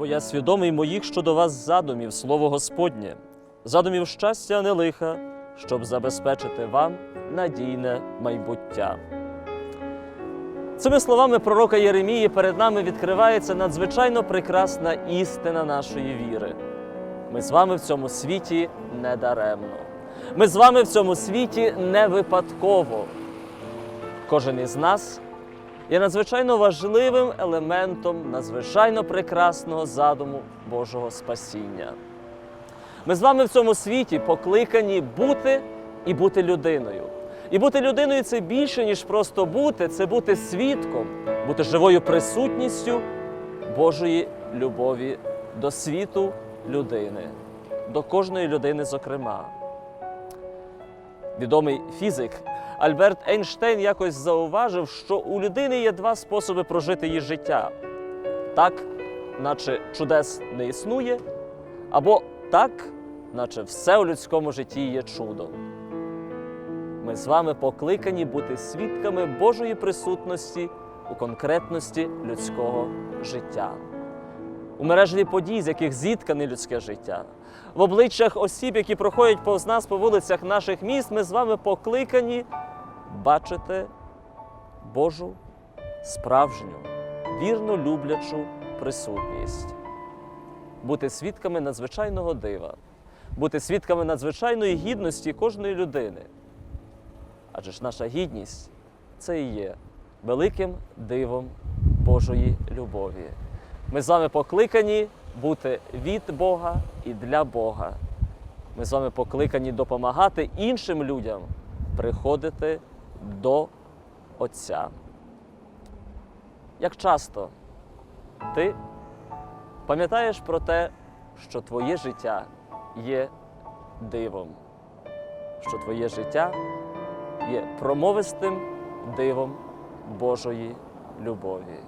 бо я свідомий моїх щодо вас задумів, слово Господнє, задумів щастя, не лиха, щоб забезпечити вам надійне майбуття. Цими словами пророка Єремії перед нами відкривається надзвичайно прекрасна істина нашої віри. Ми з вами в цьому світі не даремно. Ми з вами в цьому світі не випадково. Кожен із нас є надзвичайно важливим елементом надзвичайно прекрасного задуму Божого спасіння. Ми з вами в цьому світі покликані бути і бути людиною. І бути людиною це більше, ніж просто бути, це бути свідком, бути живою присутністю Божої любові до світу людини, до кожної людини, зокрема. Відомий фізик Альберт Ейнштейн якось зауважив, що у людини є два способи прожити її життя: так, наче чудес не існує, або так, наче все у людському житті є чудом. Ми з вами покликані бути свідками Божої присутності у конкретності людського життя, у мережі подій, з яких зіткане людське життя, в обличчях осіб, які проходять повз нас по вулицях наших міст, ми з вами покликані бачити Божу справжню, вірно люблячу присутність, бути свідками надзвичайного дива, бути свідками надзвичайної гідності кожної людини. Адже ж наша гідність це і є великим дивом Божої любові. Ми з вами покликані бути від Бога і для Бога. Ми з вами покликані допомагати іншим людям приходити до Отця. Як часто ти пам'ятаєш про те, що твоє життя є дивом, що твоє життя є промовистим дивом Божої любові.